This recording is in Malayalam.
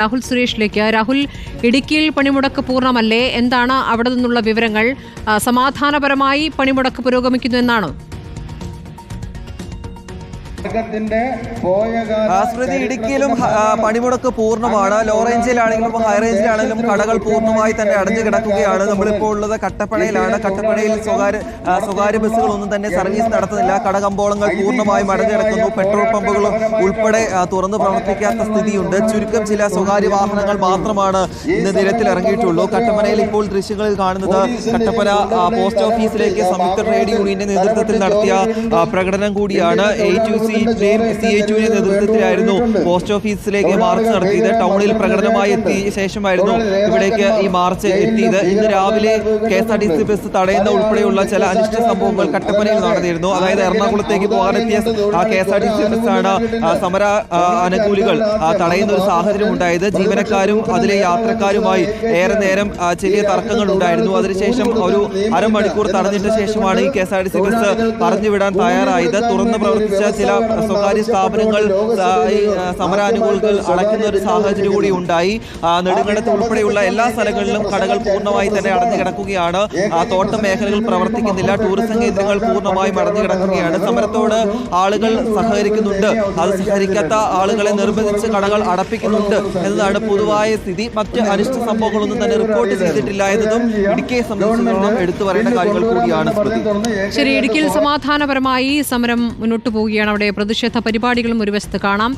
രാഹുൽ സുരേഷിലേക്ക്. രാഹുൽ ഇടുക്കിയിൽ പണിമുടക്ക് പൂർണമല്ലേ? എന്താണ് അവിടെ നിന്നുള്ള വിവരങ്ങൾ? സമാധാനപരമായി പണിമുടക്ക് പുരോഗമിക്കുന്നു എന്നാണോ? വർഗത്തിന്റെ പോയ കാല ആ, സ്മൃതി ഇടുക്കിയിലും പണിമുടക്ക് പൂർണമാണ്. ലോ റേഞ്ചിലാണെങ്കിലും ഹൈ റേഞ്ചിലാണെങ്കിലും കടകൾ പൂർണമായി തന്നെ അടഞ്ഞു കിടക്കുകയാണ്. നമ്മളിപ്പോൾ ഉള്ളത് കട്ടപ്പണയിലാണ് കട്ടപ്പണയിൽ സ്വകാര്യ സ്വകാര്യ ബസ്സുകളൊന്നും തന്നെ സർവീസ് നടത്തുന്നില്ല. കടകമ്പോളങ്ങൾ പൂർണമായും അടഞ്ഞു കിടക്കുന്നു. പെട്രോൾ പമ്പുകളും ഉൾപ്പെടെ തുറന്നു പ്രവർത്തിക്കാത്ത സ്ഥിതിയുണ്ട്. ചുരുക്കം ചില സ്വകാര്യ വാഹനങ്ങൾ മാത്രമാണ് ഇന്ന് നിരത്തിൽ ഇറങ്ങിയിട്ടുള്ളൂ. കട്ടപ്പനയിൽ ഇപ്പോൾ ദൃശ്യങ്ങളിൽ കാണുന്നത് കട്ടപ്പന പോസ്റ്റ് ഓഫീസിലേക്ക് സംയുക്ത ട്രേഡ് യൂണിയന്റെ നേതൃത്വത്തിൽ നടത്തിയ പ്രകടനം കൂടിയാണ്. എ സി നേതൃത്വത്തിലായിരുന്നു. പോസ്റ്റ് ഓഫീസിലേക്ക് മാർച്ച് നടത്തിയത്. ടൗണിൽ പ്രകടനമായി എത്തിയ ശേഷമായിരുന്നു ഇവിടേക്ക് ഈ മാർച്ച് എത്തിയത്. ഇന്ന് രാവിലെ K S R T C bus തടയുന്ന ഉൾപ്പെടെയുള്ള ചില അനിഷ്ട സംഭവങ്ങൾ കട്ടപ്പനയിൽ നടന്നിരുന്നു. അതായത് എറണാകുളത്തേക്ക് പോകാനെത്തിയ K S R T C ബസ്സാണ് സമര അനുകൂലികൾ തടയുന്ന ഒരു സാഹചര്യം ഉണ്ടായത് ജീവനക്കാരും അതിലെ യാത്രക്കാരുമായി ഏറെ നേരം ചെറിയ തർക്കങ്ങൾ ഉണ്ടായിരുന്നു. അതിനുശേഷം ഒരു അരമണിക്കൂർ തടഞ്ഞിട്ട ശേഷമാണ് ഈ K S R T C bus പറഞ്ഞുവിടാൻ തയ്യാറായത്. തുറന്ന് പ്രവർത്തിച്ച ചില സ്വകാര്യ സ്ഥാപനങ്ങൾ സമരാനുകൂലികൾ അടയ്ക്കുന്ന ഒരു സാഹചര്യം കൂടി ഉണ്ടായി. നെടുങ്കണ്ടത്ത് ഉൾപ്പെടെയുള്ള എല്ലാ സ്ഥലങ്ങളിലും കടകൾ പൂർണമായി തന്നെ അടഞ്ഞു കിടക്കുകയാണ്. തോട്ട മേഖലകൾ പ്രവർത്തിക്കുന്നില്ല. ടൂറിസം കേന്ദ്രങ്ങൾ പൂർണമായും അടഞ്ഞു കിടക്കുകയാണ്. സമരത്തോട് ആളുകൾ സഹകരിക്കുന്നുണ്ട്. അത് സഹകരിക്കാത്ത ആളുകളെ നിർബന്ധിച്ച് കടകൾ അടപ്പിക്കുന്നുണ്ട്. എന്നതാണ് പൊതുവായ സ്ഥിതി. മറ്റ് അനിഷ്ട സംഭവങ്ങളൊന്നും തന്നെ റിപ്പോർട്ട് ചെയ്തിട്ടില്ല എന്നതും ഇടുക്കിയെ സംബന്ധിച്ചിടത്തോളം എടുത്തു പറയേണ്ട കാര്യങ്ങൾ കൂടിയാണ് ശരി ഇടുക്കിയിൽ സമാധാനപരമായി സമരം മുന്നോട്ട് പോവുകയാണ് അവിടെ പ്രതിഷേധ പരിപാടികളും ഒരു വശത്ത് കാണാം.